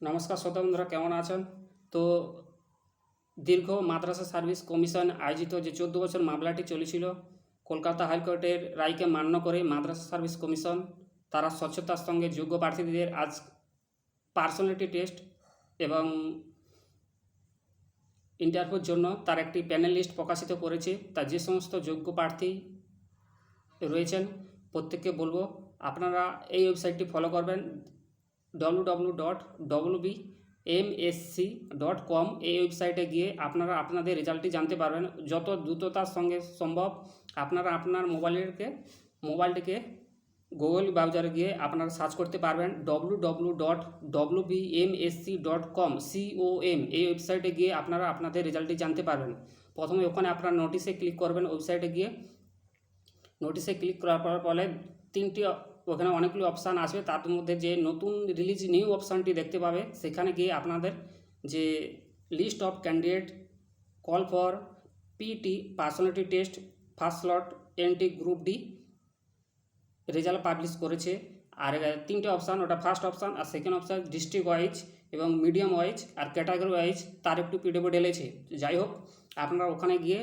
নমস্কার শ্রোতা বন্ধুরা, কেমন আছেন? তো দীর্ঘ মাদ্রাসা সার্ভিস কমিশন আয়োজিত যে চোদ্দ বছর মামলাটি চলেছিল, কলকাতা হাইকোর্টের রায়কে মান্য করে মাদ্রাসা সার্ভিস কমিশন তারা স্বচ্ছতার সঙ্গে যোগ্য প্রার্থীদের আজ পার্সোনালিটি টেস্ট এবং ইন্টারভিউর জন্য তার একটি প্যানেল লিস্ট প্রকাশিত করেছে। তা যে সমস্ত যোগ্য প্রার্থী রয়েছেন, প্রত্যেককে বলব, আপনারা এই ওয়েবসাইটটি ফলো করবেন। W dot W B M S C dot com এই ওয়েবসাইটে গিয়ে আপনারা আপনাদের রেজাল্টটি জানতে পারবেন। যত দ্রুততার সঙ্গে সম্ভব আপনারা আপনার মোবাইলকে মোবাইলটিকে গুগল ব্রাউজারে গিয়ে আপনারা সার্চ করতে পারবেন। W W dot W B M S C dot com C O M এই ওয়েবসাইটে গিয়ে আপনারা আপনাদের রেজাল্টটি জানতে পারবেন। প্রথমে ওখানে আপনারা নোটিশে ক্লিক করবেন। ওয়েবসাইটে গিয়ে নোটিশে ক্লিক করার পর ফলে তিনটি ওখানে অনেকগুলো অপশান আসবে তার মধ্যে যে নতুন রিলিজ নিউ অপশানটি দেখতে পাবে, সেখানে গিয়ে আপনাদের যে list of candidate call for PT personality test first slot NT group D result publish করেছে। আর তিনটে অপশান ওটা ফার্স্ট অপশান আর সেকেন্ড অপশান ডিস্ট্রিক্ট ওয়াইজ এবং মিডিয়াম ওয়াইজ আর ক্যাটাগরি ওয়াইজ তার একটু পিডিএফ ঢেলেছে যাই হোক, আপনারা ওখানে গিয়ে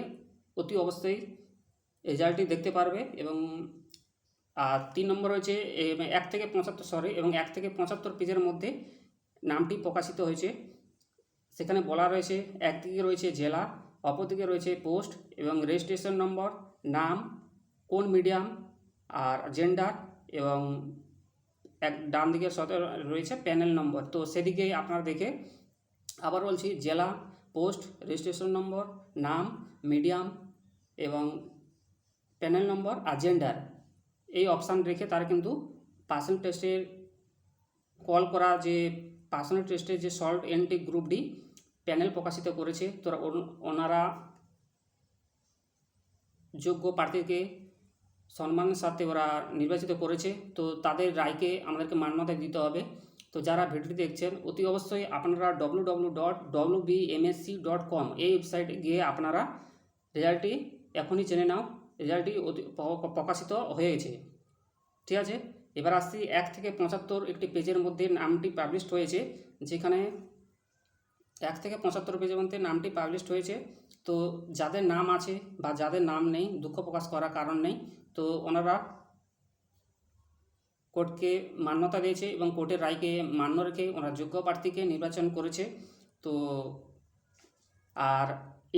অতি অবশ্যই রেজাল্টটি দেখতে পারবে এবং আর তিন নম্বর হয়েছে এক থেকে পঁচাত্তর সরি এবং এক থেকে পঁচাত্তর পেজের মধ্যে নামটি প্রকাশিত হয়েছে। সেখানে বলা রয়েছে, একদিকে রয়েছে জেলা, অপরদিকে রয়েছে পোস্ট এবং রেজিস্ট্রেশন নম্বর নাম, কোন মিডিয়াম আর জেন্ডার এবং এক ডান দিকে সাথে রয়েছে প্যানেল নম্বর তো সেদিকে আপনারা দেখে আবার বলছি, জেলা, পোস্ট রেজিস্ট্রেশন নম্বর নাম মিডিয়াম এবং প্যানেল নম্বর আর জেন্ডার এই অপশান রেখে তারা কিন্তু পার্সেন্ট টেস্টের কল করা, যে পার্সোনাল টেস্টের যে সল্ট এনটি গ্রুপ ডি প্যানেল প্রকাশিত করেছে, তো ওন- ওনারা যোগ্য প্রার্থীকে সম্মানের সাথে ওরা নির্বাচিত করেছে। তো তাদের রায়কে আমাদেরকে মান্যতা দিতে হবে। তো যারা ভিডিওটি দেখছেন, অতি অবশ্যই আপনারা W W dot W B M S C dot com এই ওয়েবসাইটে গিয়ে আপনারা রেজাল্টটি এখনই জেনে নাও। রেজাল্টটি প্রকাশিত হয়ে গেছে ঠিক আছে? এবার আসছি এক থেকে পঁচাত্তর একটি পেজের মধ্যে নামটি পাবলিশড হয়েছে, যেখানে এক থেকে পঁচাত্তর পেজের মধ্যে নামটি পাবলিশড হয়েছে। তো যাদের নাম আছে বা যাদের নাম নেই, দুঃখ প্রকাশ করার কারণ নেই, তো ওনারা কোর্টকে মান্যতা দিয়েছে এবং কোর্টের রায়কে মান্য রেখে ওনারা যোগ্য প্রার্থীকে নির্বাচন করেছে। তো আর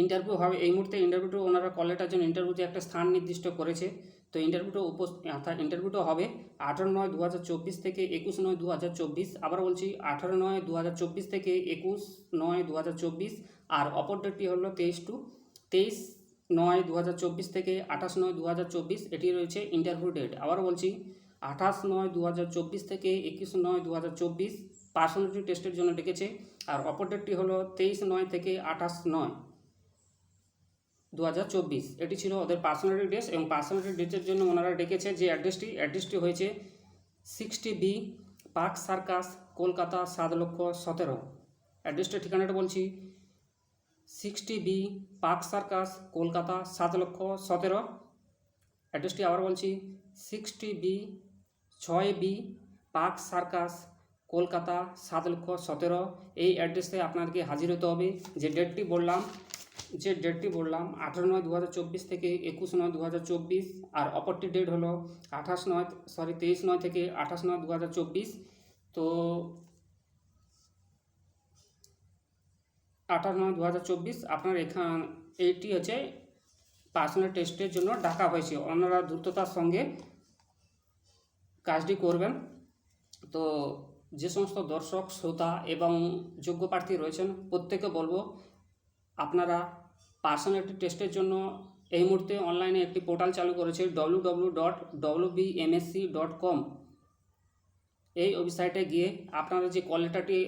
ইন্টারভিউ হবে, এই মুহূর্তে ইন্টারভিউটা ওনারা কলেটার জন্য ইন্টারভিউতে একটা স্থান নির্দিষ্ট করেছে। তো ইন্টারভিউটা উপস অর্থাৎ ইন্টারভিউটা হবে আঠারো নয় দু থেকে একুশ নয় দু আবার বলছি আঠারো নয় দু থেকে একুশ নয় দু আর অপর ডেটটি হলো তেইশ টু তেইশ নয় দু থেকে আঠাশ নয় দু এটি রয়েছে ইন্টারভিউ ডেট আবার বলছি আঠাশ নয় দু থেকে একুশ নয় দু হাজার চব্বিশ পার্সোনালিটি টেস্টের জন্য ডেকেছে, আর অপর ডেটটি হলো তেইশ নয় থেকে আঠাশ নয়। দু হাজার চব্বিশ। এটি ছিল ওদের পার্সোনালিটি টেস্ট এবং পার্সোনালিটি টেস্টের জন্য ওনারা ডেকেছে যে অ্যাড্রেসটি অ্যাড্রেসটি হয়েছে sixty B park circus Kolkata, সাত লক্ষ সতেরো। অ্যাড্রেসটা ঠিকানাটা বলছি sixty B park circus Kolkata, সাত লক্ষ সতেরো। অ্যাড্রেসটি আবার বলছি সিক্সটি বি ছয় বি পার্ক সার্কাস কলকাতা, সাত লক্ষ সতেরো। এই অ্যাড্রেসে আপনাদেরকে হাজির হতে হবে। যে ডেটটি বললাম যে ডেটটি বললাম, আঠারো নয় দু থেকে একুশ নয় দু আর অপরটি ডেট হলো আঠাশ নয় সরি তেইশ নয় থেকে আঠাশ নয় দু তো আঠাশ নয় দু আপনার এখান, এইটি হচ্ছে পার্সোনাল টেস্টের জন্য ডাকা হয়েছে। ওনারা দ্রুততার সঙ্গে কাজটি করবেন। তো যে সমস্ত দর্শক, শ্রোতা এবং যোগ্য প্রার্থী রয়েছেন, প্রত্যেকে বলব, আপনারা পার্সোনালিটি টেস্টের জন্য এই মুহূর্তে অনলাইনে একটি পোর্টাল চালু করেছে W W dot W B M S C dot com এই ওয়েবসাইটে গিয়ে আপনারা যে কল লেটারটি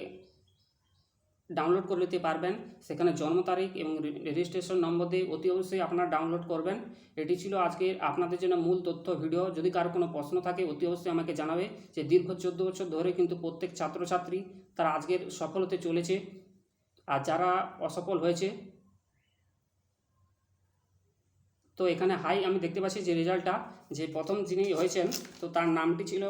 ডাউনলোড করে নিতে পারবেন, সেখানে জন্ম তারিখ এবং রেজিস্ট্রেশন নম্বর দিয়ে অতি অবশ্যই আপনারা ডাউনলোড করবেন। এটি ছিল আজকে আপনাদের জন্য মূল তথ্য ভিডিও। যদি কারও কোনো প্রশ্ন থাকে, অতি অবশ্যই আমাকে জানাবে যে দীর্ঘ চোদ্দ বছর ধরে কিন্তু প্রত্যেক ছাত্রছাত্রী তারা আজকের সফল হতে চলেছে। আর যারা অসফল হয়েছে তো এখানে হাই আমি দেখতে পাচ্ছি যে রেজাল্টটা যে প্রথম যিনি হয়েছেন, তো তার নামটি ছিল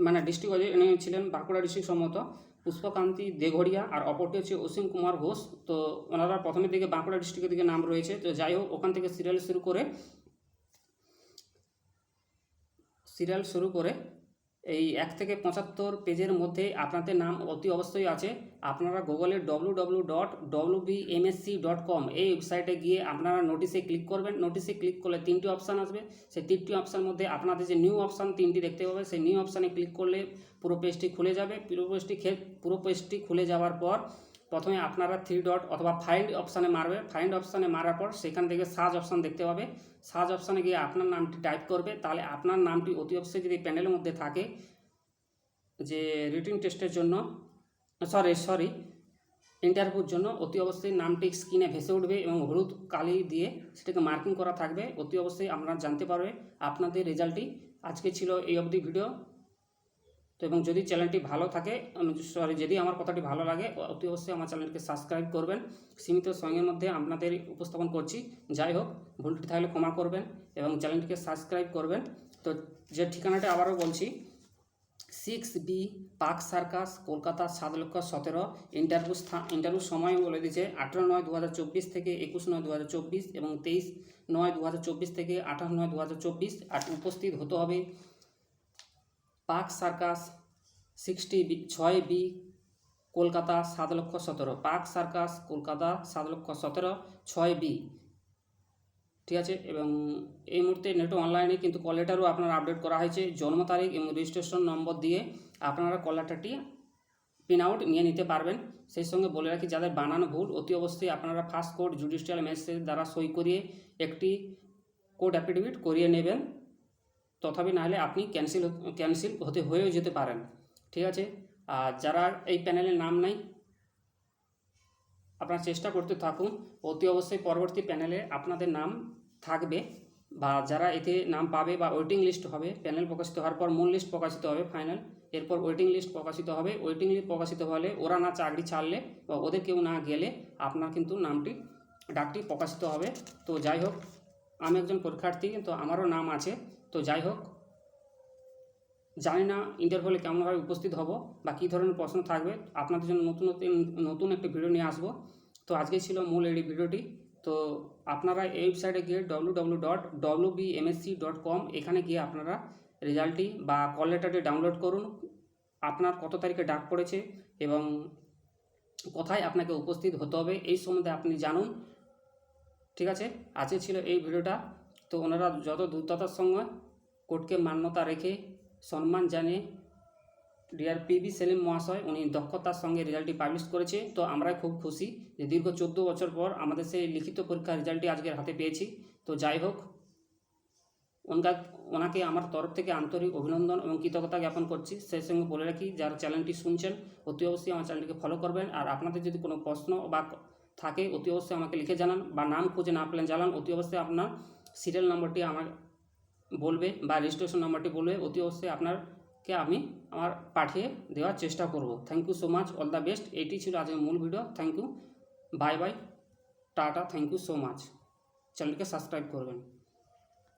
মানে ডিস্ট্রিক্ট ছিলেন বাঁকুড়া ডিস্ট্রিক্ট সম্মত, পুষ্পকান্তি দেঘড়িয়া, আর অপরটি হচ্ছে অসীম কুমার ঘোষ। তো ওনারা প্রথমের দিকে বাঁকুড়া ডিস্ট্রিক্টের দিকে নাম রয়েছে। তো যাই হোক, ওখান থেকে সিরিয়াল শুরু করে সিরিয়াল শুরু করে এই এক থেকে পঁচাত্তর পেজের মধ্যে আপনাদের নাম অতি অবশ্যই আছে। আপনারা গুগলে W W dot W B M S C dot com এই ওয়েবসাইটে গিয়ে আপনারা নোটিশে ক্লিক করবেন। নোটিশে ক্লিক করলে তিনটি অপশান আসবে। সেই তিনটি অপশান মধ্যে আপনাদের যে নিউ অপশান তিনটি দেখতে পাবে সেই নিউ অপশানে ক্লিক করলে পুরো পেজটি খুলে যাবে। পুরো পেজটি পুরো পেজটি খুলে যাওয়ার পর প্রথমে আপনারা থ্রি ডট অথবা ফাইন্ড অপশানে মারবে। ফাইন্ড অপশানে মারার পর সেখান থেকে সার্চ অপশান দেখতে পাবে। সার্চ অপশানে গিয়ে আপনার নামটি টাইপ করবে। তাহলে আপনার নামটি অতি অবশ্যই যদি প্যানেলের মধ্যে থাকে, যে রিটিন টেস্টের জন্য সরি সরি ইন্টারভিউর জন্য অতি অবশ্যই নামটি স্ক্রিনে ভেসে উঠবে এবং হলুদ কালি দিয়ে সেটাকে মার্কিং করা থাকবে। অতি অবশ্যই আপনারা জানতে পারবে। আপনাদের রেজাল্টটি আজকে ছিল এই অবধি ভিডিও তো এবং যদি চ্যানেলটি ভালো থাকে সরি যদি আমার কথাটি ভালো লাগে অতি অবশ্যই আমার চ্যানেলকে সাবস্ক্রাইব করবেন। সীমিত সময়ের মধ্যে আপনাদের উপস্থাপন করছি। যাই হোক, ভুলটি থাকলে ক্ষমা করবেন এবং চ্যানেলটিকে সাবস্ক্রাইব করবেন। তো যে ঠিকানাটা আবারও বলছি six B park circus Kolkata, সাত লক্ষ সতেরো। ইন্টারভিউ ইন্টারভিউ সময় বলে দিয়েছে, আঠেরো নয় দু হাজার চব্বিশ থেকে একুশ নয় দু হাজার চব্বিশ এবং তেইশ নয় দু হাজার চব্বিশ থেকে আঠাশ নয় দু আর উপস্থিত হতে হবে পার্ক সার্কাস সিক্সটি বি, ছয় বি, কলকাতা সাত লক্ষ সতেরো। পার্ক সার্কাস কলকাতা সাত লক্ষ সতেরো, ছয় বি। ঠিক আছে? এবং এই মুহূর্তে নেট অনলাইনে, কিন্তু কল লেটারও আপনার আপডেট করা হয়েছে। জন্ম তারিখ এবং রেজিস্ট্রেশন নম্বর দিয়ে আপনারা কল লেটারটি প্রিন্ট আউট নিয়ে নিতে পারবেন। সেই সঙ্গে বলে রাখি, যাদের বানানো ভুল, অতি অবশ্যই আপনারা ফার্স্ট কোড জুডিশিয়াল ম্যাজিস্ট্রেট দ্বারা সই করিয়ে একটি কোড অ্যাফিডেভিট করিয়ে নেবেন। তথাপি নাহলে আপনি ক্যান্সেল ক্যান্সেল হতে হয়েও যেতে পারেন। ঠিক আছে? আর যারা এই প্যানেলের নাম নাই, আপনারা চেষ্টা করতে থাকুন। অতি অবশ্যই পরবর্তী প্যানেলে আপনাদের নাম থাকবে বা যারা এতে নাম পাবে বা ওয়েটিং লিস্ট হবে প্যানেল প্রকাশিত হওয়ার পর মূল লিস্ট প্রকাশিত হবে ফাইনাল এরপর ওয়েটিং লিস্ট প্রকাশিত হবে। ওয়েটিং লিস্ট প্রকাশিত হলে ওরা না চাকরি ছাড়লে বা ওদের কেউ না গেলে আপনার কিন্তু নামটি, ডাকটি প্রকাশিত হবে। তো যাই হোক, আমি একজন পরীক্ষার্থী কিন্তু আমারও নাম আছে। তো যাই হোক, জানি না ইন্টারভিউলে কেমনভাবে উপস্থিত হব বা কী ধরনের প্রশ্ন থাকবে। আপনাদের জন্য নতুন নতুন নতুন একটি ভিডিও নিয়ে আসব। তো আজকে ছিল মূল এই ভিডিওটি তো আপনারা এই ওয়েবসাইটে গিয়ে W W dot W B M S C dot com এখানে গিয়ে আপনারা রেজাল্টটি বা কল লেটারটি ডাউনলোড করুন। আপনার কত তারিখে ডাক পড়েছে এবং কোথায় আপনাকে উপস্থিত হতে হবে, এই সম্বন্ধে আপনি জানুন। ঠিক আছে? আজকে ছিল এই ভিডিওটা তো ওনারা যত দ্রুততার সঙ্গে কোর্টকে মান্যতা রেখে সম্মান জানিয়ে ডিআর পিবি সেলিম মহাশয় উনি দক্ষতার সঙ্গে রেজাল্টটি পাবলিশ করেছে। তো আমরা খুব খুশি যে দীর্ঘ চোদ্দ বছর পর আমাদের সেই লিখিত পরীক্ষার রেজাল্টটি আজকের হাতে পেয়েছি। তো যাই হোক, ওনকা, ওনাকে আমার তরফ থেকে আন্তরিক অভিনন্দন এবং কৃতজ্ঞতা জ্ঞাপন করছি। সেই সঙ্গে বলে রাখি, যারা চ্যানেলটি শুনছেন, অতি অবশ্যই আমার চ্যানেলটিকে ফলো করবেন। আর আপনাদের যদি কোনো প্রশ্ন বা থাকে, অতি অবশ্যই আমাকে লিখে জানান বা নাম খুঁজে না পেলেন জানান, অতি অবশ্যই আপনার সিরিয়াল নম্বরটি আমার বলবে বা রেজিস্ট্রেশন নম্বরটি বলবে, অতি অবশ্যই আপনারকে আমি আমার পাঠিয়ে দেওয়ার চেষ্টা করব। Thank you so much all the best এটি ছিল আজকের মূল video thank you bye bye tata thank you so much চ্যানেলকে সাবস্ক্রাইব করবেন।